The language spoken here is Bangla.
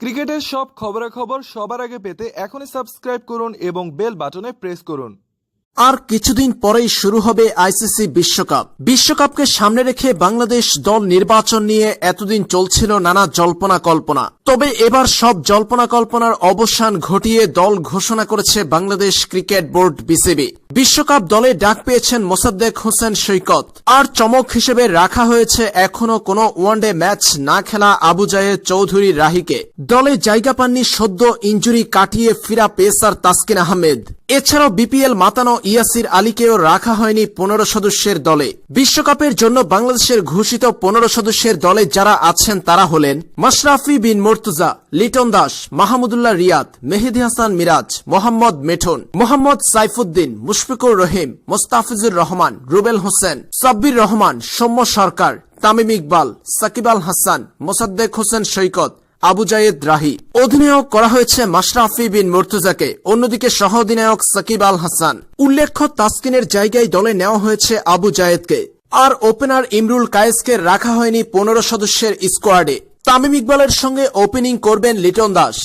ক্রিকেটের সব খবরাখবর সবার আগে পেতে এখনই সাবস্ক্রাইব করুন এবং বেল বাটনে প্রেস করুন। আর কিছুদিন পরেই শুরু হবে আইসিসি বিশ্বকাপ। বিশ্বকাপকে সামনে রেখে বাংলাদেশ দল নির্বাচন নিয়ে এতদিন চলছিল নানা জল্পনা কল্পনা। তবে এবার সব জল্পনা কল্পনার অবসান ঘটিয়ে দল ঘোষণা করেছে বাংলাদেশ ক্রিকেট বোর্ড বিসিবি। বিশ্বকাপ দলে ডাক পেয়েছেন মোসাদ্দেক হোসেন সৈকত। আর চমক হিসেবে রাখা হয়েছে এখনও কোনো ওয়ানডে ম্যাচ না খেলা আবু জায়েদ চৌধুরী রাহিকে। দলে জায়গা পাননি সদ্য ইঞ্জুরি কাটিয়ে ফিরা পেসার তাসকিন আহমেদ। এছাড়াও বিপিএল মাতানো ইয়াসির আলীকেও রাখা হয়নি পনেরো সদস্যের দলে। বিশ্বকাপের জন্য বাংলাদেশের ঘোষিত পনেরো সদস্যের দলে যারা আছেন তারা হলেন মাশরাফি বিন মুর্তুজা, লিটন দাস, মাহমুদুল্লাহ রিয়াদ, মেহেদি হাসান মিরাজ, মোহাম্মদ মেঠন, মোহাম্মদ সাইফুদ্দিন মুশফিকুর রহিম, মোস্তাফিজুর রহমান, রুবেল হোসেন, সাব্বির রহমান, সৌম্য সরকার, তামিম ইকবাল, সাকিব আল হাসান, মোসাদ্দেক হোসেন সৈকত, আবু জায়েদ রাহি। অধিনায়ক করা হয়েছে মাশরাফি বিন মুর্তুজাকে, অন্যদিকে সহ অধিনায়ক সাকিব আল হাসান। উল্লেখ্য, তাসকিনের জায়গায় দলে নেওয়া হয়েছে আবু জায়েদকে। আর ওপেনার ইমরুল কায়েসকে রাখা হয়নি পনেরো সদস্যের স্কোয়াডে। তামিম ইকবালের সঙ্গে ওপেনিং করবেন লিটন দাস।